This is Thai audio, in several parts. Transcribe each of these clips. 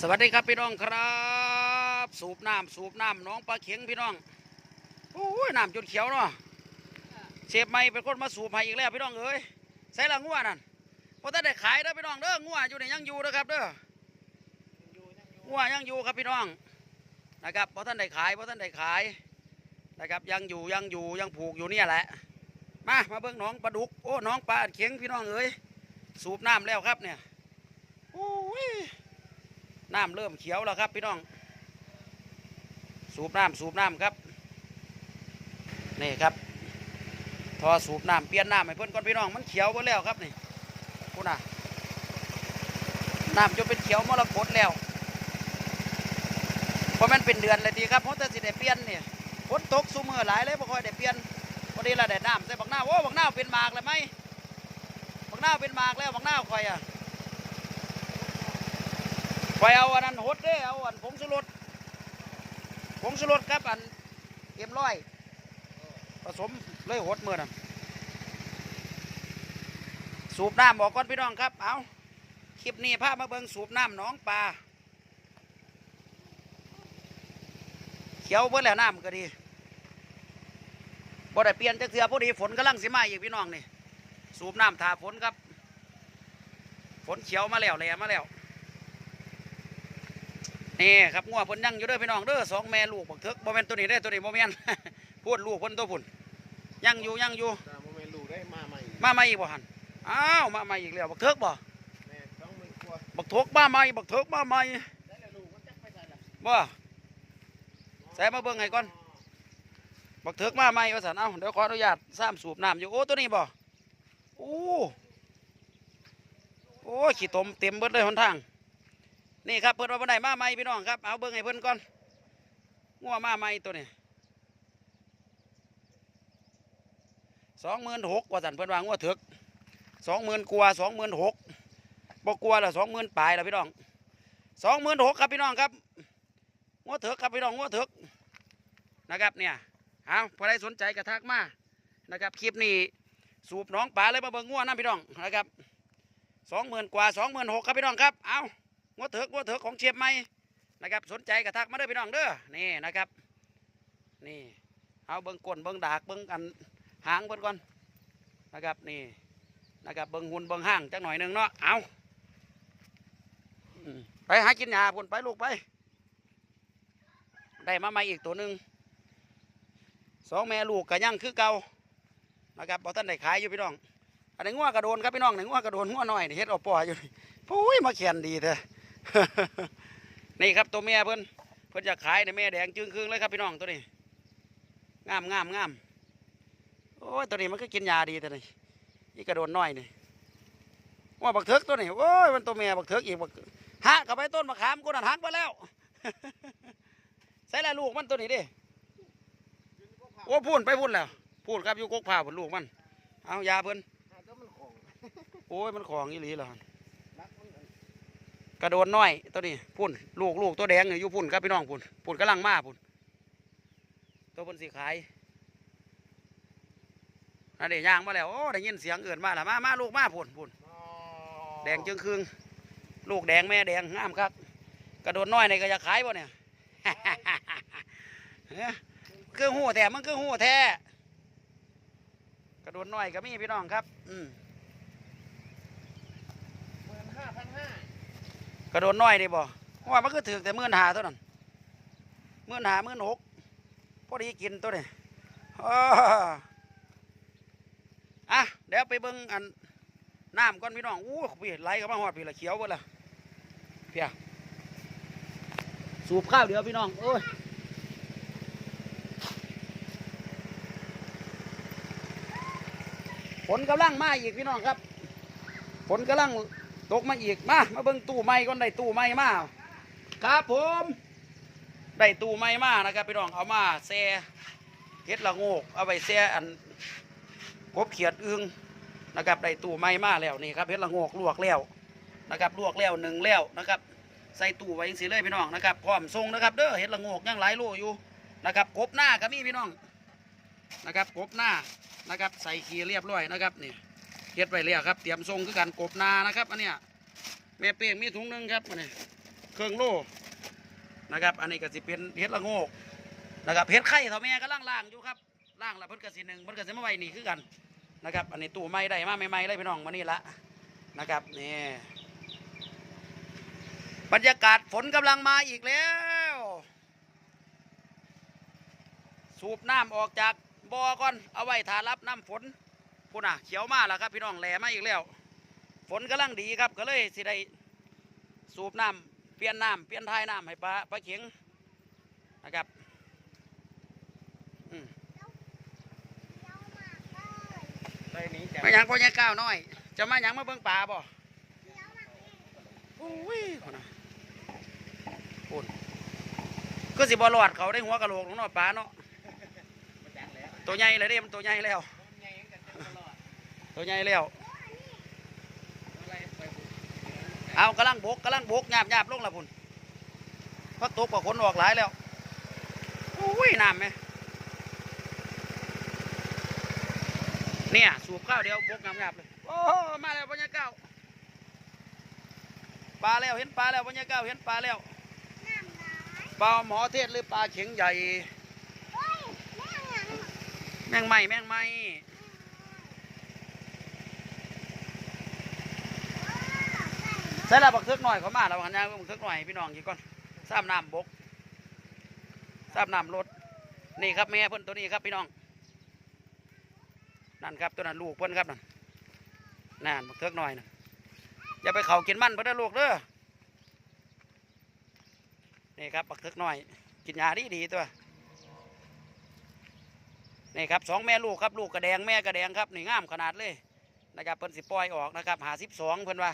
สวัสดีครับพี่น้องครับ สูบน้ำสูบน้ำหน้องปลาเข็งพี่น้องโอ้ยน้ำจนเขียวเนาะเชฟไม่เป็นคนมาสูบให้อีกแล้วพี่น้องเอ้ยใส่ละงัวนั่นพอถ้าได้ขายเด้อพี่น้องเด้องัวอยู่ในยังอยู่นะครับเด้องัวยังอยู่ครับพี่น้องนะครับพอท่านได้ขายพอท่านได้ขายนะครับยังอยู่ยังอยู่ยังผูกอยู่เนี่ยแหละ มามาเบิ่งหน้องปลาดุกโอ้หน้องปลาเข็งพี่น้องเอ้ยสูบน้ำแล้วครับเนี่ยโอ้ย น้ำเริ่มเขียวแล้วครับ พี่น้อง สูบน้ำสูบน้ำครับ นี่ครับ ทอสูบน้ำเปลี่ยนน้ำให้เพื่อนก่อนพี่น้อง มันเขียวหมดแล้วครับนี่พูดนะน้ำจนเป็นเขียวมรกตแล้ว เพราะมันเป็นเดือนเลยดีครับเพราะแต่สิได้เปลี่ยนเนี่ยฝนตกสูมือหลายเลยบ่ค่อยได้เปลี่ยนพอดีเราได้น้ำใส่บักหน้าวโอ้บักหน้าเป็นหมากเลยไหมบักหน้าเป็นหมากแล้วบักหน้าวคอยอะ ไปเอาอันนั้นหดเด้เอาอันผงสุรสผงสุรสครับอันเอ็มร้อยผสมเลยหดเมื่อนั้นสูบน้ำบอกก่อนพี่น้องครับ เอาคลิปนี้พาพมาเบิงสูบน้ำหนองปลาเขียวเบิ่แล้วน้ำก็ดีบ่ได้เปลี่ยนจักเทือพอดีฝนกำลังสิมาอีกพี่น้องนี่ สูบน้ำถาฝนครับ ฝนเขียวมาแล้วแหลมาแล้ว นี่ครับงัวเพิ่นยังอยู่เด้อพี่น้องเด้อสองแม่ลูกบักเถิกบ่แม่นตัวนี้เด้อตัวนี้บ่แม่นพูดลูกเพิ่นตัวพุ่นยังอยู่ยังอยู่ตามโมเมนต์ลูกได้มาใหม่มาใหม่อีกบ่หันอ้าวมาใหม่อีกแล้วบักเถิกบ่แม่ต้องมือกลัวบักเถิกมาใหม่บักเถิกมาใหม่ได้แล้วลูกมันจักไปใส่ละบ่ใส่มาเบิ่งให้ก่อนบักเถิกมาใหม่ว่าซั่นเอ้าเดี๋ยวขออนุญาตซ้ำสูบน้ำอยู่โอ้ตัวนี้บ่โอ้โอ้ยขี้ตมเต็มเบิดเลยหนทาง นี่ครับเพิ่นว่าบ่ได้มาใหม่พี่น้องครับเอาเบิ่งให้เพิ่นก่อนงัวมาใหม่ตัวนี้สองหมื่นหกว่าสันเพิ่นวางว่าถึกสองหมื่นกว่าสองหมื่นหกบกกลัวละสองหมื่นปลายละพี่น้องสองหมื่นหกครับพี่น้องครับงัวเถึกครับพี่น้องงัวเถึกนะครับเนี่ยเอาพอได้สนใจกระทักมานะครับคลิปนี้สูบน้องปลาเลยมาเบิ่งงัวนะพี่น้องนะครับสองหมื่นกว่าสองหมื่นหกครับพี่น้องครับเอา งัวเถึกงัวเถึกของเชียบใหม่นะครับสนใจกระทักมาเด้อพี่น้องเด้อนี่นะครับนี่เอาเบิ่งก้นเบิ่งดากเบิ่งอันหางเพิ่นก่อนนะครับนี่นะครับเบิ่งหุ่นเบิ่งห้างจักหน่อยหนึงเนาะเอาไปหากินหญ้าพุ่นไปลูกไป ได้มาใหม่อีกตัวหนึ่งสองแม่ลูกก็ยังคือเก่านะครับบ่ท่านได้ขายอยู่พี่น้องอันนี้งัวกระโดนครับพี่น้องนี่งัวกระโดนงัวน้อยเฮ็ดเอาปออยู่ปุ้ยมาแขียนดีเถอะ นี่ครับตัวแม่เพิ่นเพิ่นจะขายในแม่แดงจึงครึ่งเลยครับพี่น้องตัวนี้งามงามงามโอ้ยตัวนี้มันก็กินยาดีตัวนี้นี่กระโดนน้อยนี่ว่าบักเถิกตัวนี้โอ้ยมันตัวแม่บักเถิกอีกบักฮะกับไปต้นมะขามกูนั่นหักไปแล้วใส่ละลูกมันตัวนี้ดิโอ้พูนไปพูนแล้ว พูนครับอยู่กกผ้าผลลูกมัน เอายาเพิ่นหาเจ้ามันของโอ้ยมันของอีหลีเหรอรักมันอัน กระโดนน้อยตัวนี้พุ่นลูกลูกตัวแดงอยู่พุ่นครับพี่น้องพุ่นพุ่นกำลังมาพุ่นตัวพิ่นสิขายอันนี้ย่างมาแล้วโอ้ได้ยินเสียงเอื่นมาแล้วมามาลูกมาพุ่นพุ่นแดงจึงครึ่งลูกแดงแม่แดงงามครับ กระโดดน้อยในก็จะขายบ่เนี่ยเอ้ยคือหูแท้มันเครื่องหูแท้กระโดดน้อยก็มีพี่น้องครับ อืม หมื่นห้าพันห้าก กระโดดน้อยนี่บ่ว่ามันก็ถือแต่มื่นหาเท่านั้นมื่นหามื่นหกพอดีกินตัวนี้อ้ออะเดี๋ยวไปเบิ่งอันน้ำก่อนพี่น้องอู้พี่ไหลเข้ามาหอดพี่ละเขียวเบิดละเพียสูบข้าวเดี๋ยวพี่น้องโอ้ยฝนกำลังมาอีกพี่น้องครับฝนกำลัง ตกมาอีกมามาเบิ่งตู้ไม้ก่อนได้ตู้ไม้มาครับผมได้ตู้ไม้มานะครับพี่น้องเอามาแซ่เฮ็ดละโงกเอาไปแซ่อันกบเขียดอึงนะครับได้ตู้ไม้มาแล้วนี่ครับเฮ็ดละโงกลวกแล้วนะครับลวกแล้วหนึ่งแล้วนะครับ ใส่ตู้ไว้ยังสิเลยพี่น้องนะครับพร้อมส่งนะครับเด้อเห็ดละโงกยังหลายโลอยู่นะครับกบหน้าก็มีพี่น้องนะครับกบหน้านะครับใส่ขี้เรียบร้อยนะครับนี่ เฮ็ดไว้แล้วครับ เตรียมส่งคือกันกบนานะครับ อันเนี้ยแม่เป้งมีถุงหนึงครับอันนี้เครื่องโล่นะครับ อันนี้ก็สิเป็นเห็ดละโงกนะครับเห็ดไข่เท่าแม่ก็ล่างล่างๆอยู่ครับล่างละเพิ่นก็สิหนึ่งเพิ่นก็สิมาไว้นี่คือกันนะครับ อันนี้ตู้ไม้ได้มาใหม่ๆเลยพี่น้องมานี่ละนะครับนี่บรรยากาศฝนกำลังมาอีกแล้ว สูบน้ำออกจากบ่อก่อนเอาไว้ทารับน้ำฝน พุ่นน่ะเขียวมาแล้วครับพี่น้องแหลมาอีกแล้ว ฝนกำลังดีครับก็เลยสิได้สูบน้ำเปลี่ยนน้ำเปลี่ยนท้ายน้ำให้ปลาปลาเข็งนะครับอืมไปนี้จะมาหยังพ่อใหญ่ก้าวน้อย จะมาหยังมาเบิ่งปลาบ่โอ้ยพุ่นน่ะพุ่นก็สิบ่รอดเขาได้หัวกะโหลกของเนาะปลาเนาะมาจังแล้วตัวใหญ่เลยเด้มันตัวใหญ่แล้ว มันไงกันตลอด ตัวใหญ่แล้วอะไรไปบุกเอากำลังบกกำลังบกหยาบหยาบลงละพุ่นพักตกกว่าคนออกหลายแล้วอุ้ยน้ำไหมเนี่ยสูบข้าวเดียวบกหยาบหยาบเลยโอ้มาแล้วปัญญาเก้าปลาแล้วเห็นปลาแล้วปัญญาเก้าเห็นปลาแล้วปลาหมอเทศหรือปลาเข็งใหญ่ แมงไหม้แมงไหม้ ใส่ละบักเทือกหน่อยเขามาแล้วบักยางบักเทือกหน่อยพี่น้องกี่ก่อนซ้ำน้ำบกซ้ำน้ำรถนี่ครับแม่เพิ่นตัวนี้ครับพี่น้องนั่นครับตัวนั้นลูกเพิ่นครับนั่นนั่นบักเทือกหน่อยนะอย่าไปเขากินมันเพิ่นนลูกเด้อนี่ครับบักเทือกหน่อยกินยาดีดีตัวนี่ครับสองแม่ลูกครับลูกกระแดงแม่กระแดงครับนี่งามขนาดเลยนะครับเพิ่นสิปล่อยออกนะครับหาสิบสองเพิ่นว่า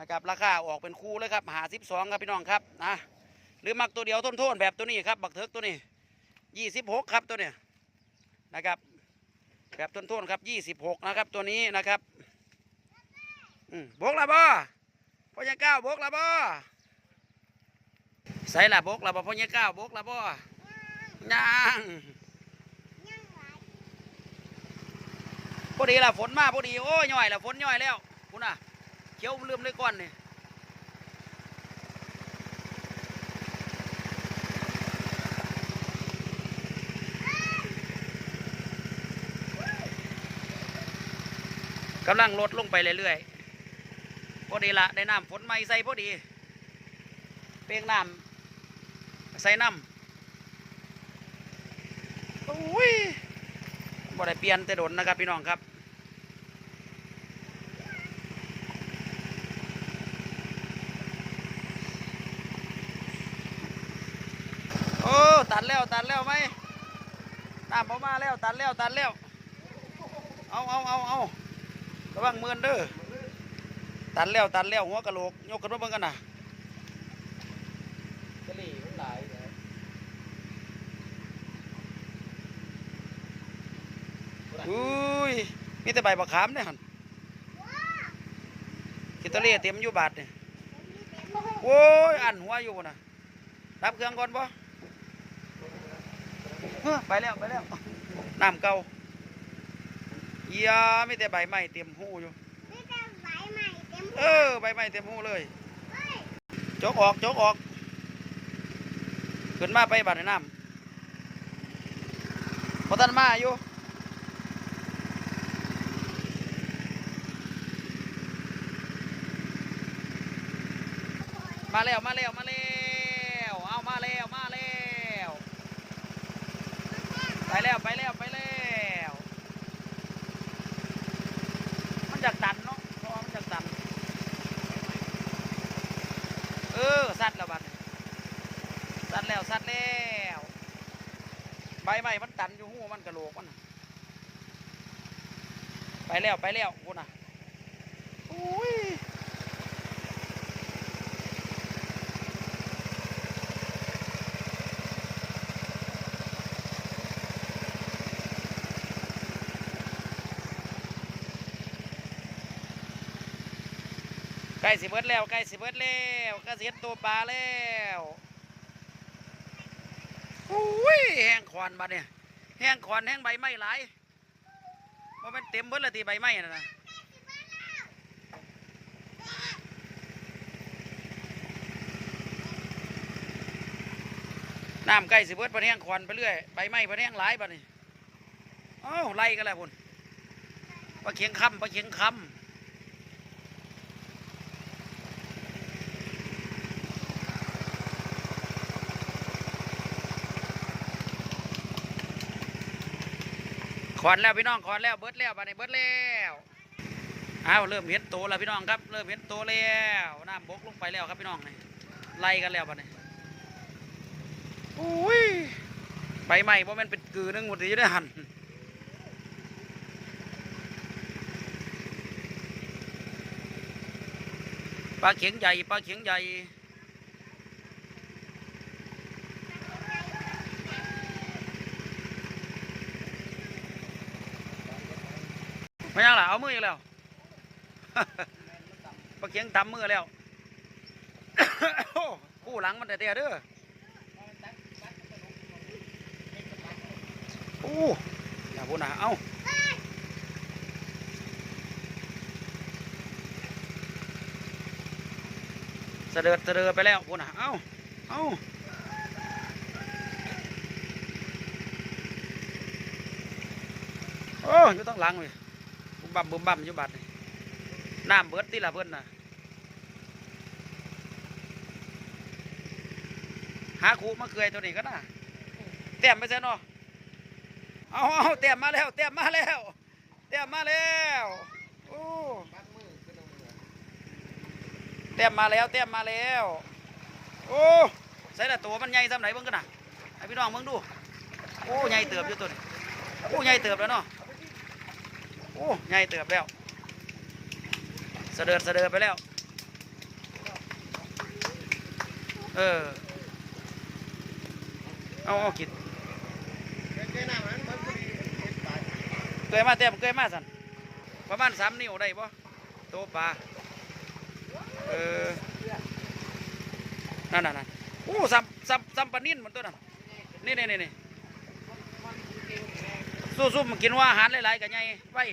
นะครับราคาออกเป็นคู่เลยครับหาสิบสองครับพี่น้องครับนะหรือมักตัวเดียวทนๆแบบตัวนี้ครับบักเทือกตัวนี้ยี่สิบหกครับตัวเนี้ยนะครับแบบต้นๆครับยี่สิบหกนะครับตัวนี้นะครับอืมบกละบ่พ่อยังก้าบกละบ่ใส่ละบกละบ่พ่อยังก้าบกละบ่ยังพอดีละฝนมาพอดีโอ้ยย่อยละฝนย่อยแล้วคุณน่ะ เขียวลืมเลยก่อนนี่กำลังลดลงไปเรื่อยๆพอดีละได้น้ำฝนใหม่ใส่พอดี เปียงน้ำใส่น้ำโอ้ยบ่ได้เปลี่ยนแต่โดนนะครับพี่น้องครับ โอ้ตั ดแล้วตัดแล้วไหมน้ำออกมาแล้วตัดแล้วตัดแล้ว เอาเอาเอาเอาระวังเมือนเด้อตัดแล้วตัดแล้วหัวกะโหลกยกกันมาเบิ่งกันนะกะหรี่มันหลายเลยอุ้ยมีแต่ใบบักขามเนี่ยหันกิตาเล่เต็มอยู่บาทเนี่ยโอ้ยอันหัวอยู่นะรับเครื่องก่อนบ่เฮ้อ ไปแล้วไปแล้วน้ำเก่าเอียมีแต่ใบไม้เต็มหูอยู่เออใบไม้เต็มหูเลยจกออกจกออกขึ้นมาไปบัดในน้ำพอท่านมาอยู่มาแล้วมาแล้วมาแล้วเอามาแล้วมาแล้ว ไปแล้วไปแล้วไปแล้ว มันจากตันเนาะเพราะมันจากตัน เออสัตว์แล้วบัดสัตว์แล้วสัตว์แล้ว ใบไม้มันตันอยู่หูมันกระโหลกมันไปแล้วไปแล้วคุณน่ะอุ้ย ใกล้สิเบิดแล้วใกล้สิเบิดแล้วกล้สิเห็นตัวปลาแล้วอุ้ยแห้งขวานบัดเนี่ยแห้งขวานแห้งใบไม้หลายว่ามันเต็มเบิดและทีใบไม้นะนะน้ำใกล้สิเบิดประเทงควันไปเรื่อยใบไม้ประเทงหลายบัดนี้เอ้าวไล่กันแล้วพุ่นปลาเขียงคำปลาเขียงคำ ควันแล้วพี่น้องควันแล้วเบิดแล้วบันี้เบิดแล้วอ้าวเริ่มเห็นโตแล้วพี่น้องครับ เริ่มเห็นโตแล้วน้ำบกลงไปแล้วครับพี่น้องนี่ไล่กันแล้วบัดนี้อุ้ยใบใหม่เพราะมันเป็นกือนึงหมดที่ได้หันปลาเข็งใหญ่ปลาเข็งใหญ่ไม่ยังล่ะ เอามืออีกแล้วปลาเข็งตำมือแล้วคู่หลังมันแต่เดียเด้อโอ้อย่าพูดนะเอาเสด็จเสด็จไปแล้วพูดนะเอาเอาโอ้อยู่ต้องหลังเลย บุมบั่มบุมบั่มอยู่บัดนี่น้ำเบิดที่ละเพิ่นน่ะหาคูมาเกยตัวนี้ก็น่าแต้มไปซะเนาะเอาเอาเตรียมมาแล้วเตรียมมาแล้วเตรียมมาแล้วโอ้เตรียมมาแล้วเตรียมมาแล้วโอ้ใส่ละตัวมันใหญ่สำไหนเบิ่งกันน่ะให้พี่น้องเบิ่งดูโอ้ใหญ่เติบอยู่ตัวนี้โอ้ใหญ่เติบแล้วเนาะ อ้ใหญ่เติบแล้วเสด็จเสด็จไปแล้ว เออ เอาเอากินแค่หน้ามันมันพอดีเห็นปลายเกยมาเต็มเกยมาสันประมาณสามนิ้วได้ปะโตปลาเออนั่นน่ะนั่นโอ้ซัมซัมซัมปนิ่นเหมือนตัวนั้นนี่นี่นี่นี่สู้สู้มันกินว่าอาหารหลายๆกันไงไว้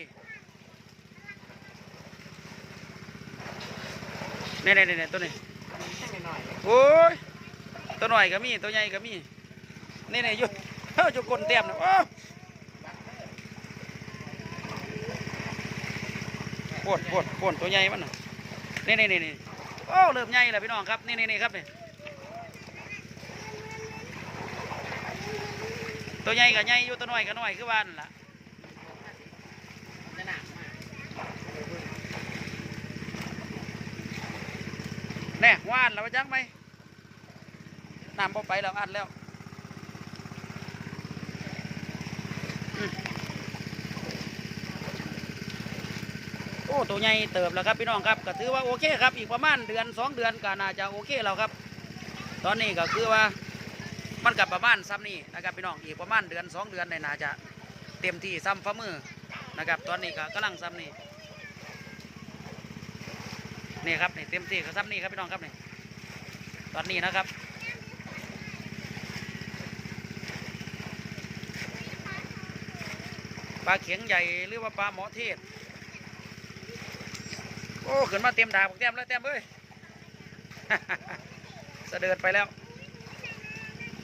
นี่นี่นี่ตัวนี่โอ้ยตัวหน่อยก็มีตัวใหญ่ก็มีนี่นี่อยู่เฮ้ยจุกกลเต็มนะโอ้ปวดปวดปวดตัวใหญ่มันน่ะนี่นี่นี่นี่โอ้เริ่มใหญ่แล้วพี่น้องครับนี่นี่นี่ครับนี่ตัวใหญ่ก็ใหญ่อยู่ตัวน้อยก็น้อยคือบ้านนล่ะ จะหนักมาก แน่ว่านแล้วจังไหมน้ำพอไปแล้วอัดแล้วโอ้ตัวใหญ่เติบแล้วครับพี่น้องครับก็ถือว่าโอเคครับอีกประมาณเดือนสองเดือนก็น่าจะโอเคแล้วครับ ตอนนี้ก็คือว่ามันกับประมาณซ้ำนี่นะครับพี่น้องอีกประมาณเดือนสองเดือนในน่าจะเต็มที่ซ้ำฝ่ามือนะครับ ตอนนี้ก็กำลังซ้ำนี่ นี่ครับนี่เต็มที่ก็ซ้ำนี่ครับพี่น้องครับนี่ตอนนี้นะครับปลาเข็งใหญ่หรือว่าปลาหมอเทศ โอ้ขึ้นมาเต็มดาบเต็มแล้วเต็มเอ้ยเสด็จไปแล้ว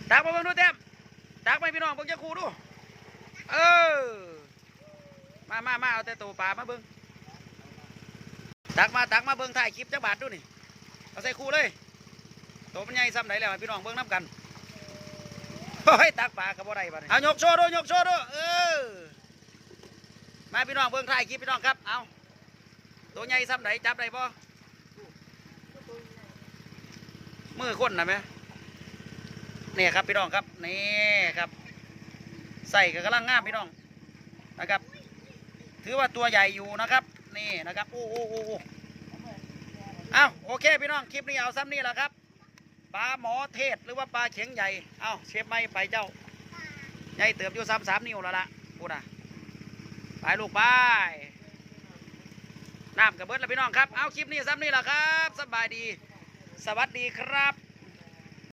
ตักมาเบิ่งดูเต็มตักไปพี่น้องเบิ่งจะครูดู เออ มามามาเอาแต่ตัวปลามาเบิ่ง ตักมาตักมาเบิ่งถ่ายคลิปจักบาทดูนี่เอาใส่ครูเลยตัวมันใหญ่ซ้ำไหนแล้วพี่น้องเบิ่งน้ำกันเฮ้ยตักปลากับบ่ได้บัดนี้เอายกโชว์ดูยกโชว์ดูเออมาพี่น้องเบิ่งถ่ายคลิปพี่น้องครับเอาตัวใหญ่ซ้ำไหนจับได้ปะมือคนนะไหมนี่ครับพี่น้องครับนี่ครับ ใส่กับกำลังงามพี่น้องนะครับ ถือว่าตัวใหญ่อยู่นะครับ นี่นะครับโอ้โอ้โอ้โอ้เอาโอเคพี่น้องคลิปนี้เอาซ้ำนี่แหละครับปลาหมอเทศหรือว่าปลาเข็งใหญ่เอาเชฟไม่ไปเจ้าใหญ่เติบอยู่ซ้ำสามนิ้วแล้วล่ะพูดนะไปลูกไปน้ำกับเบิดแล้วพี่น้องครับเอาคลิปนี้ซ้ำนี่แหละครับสบายดี สวัสดีครับ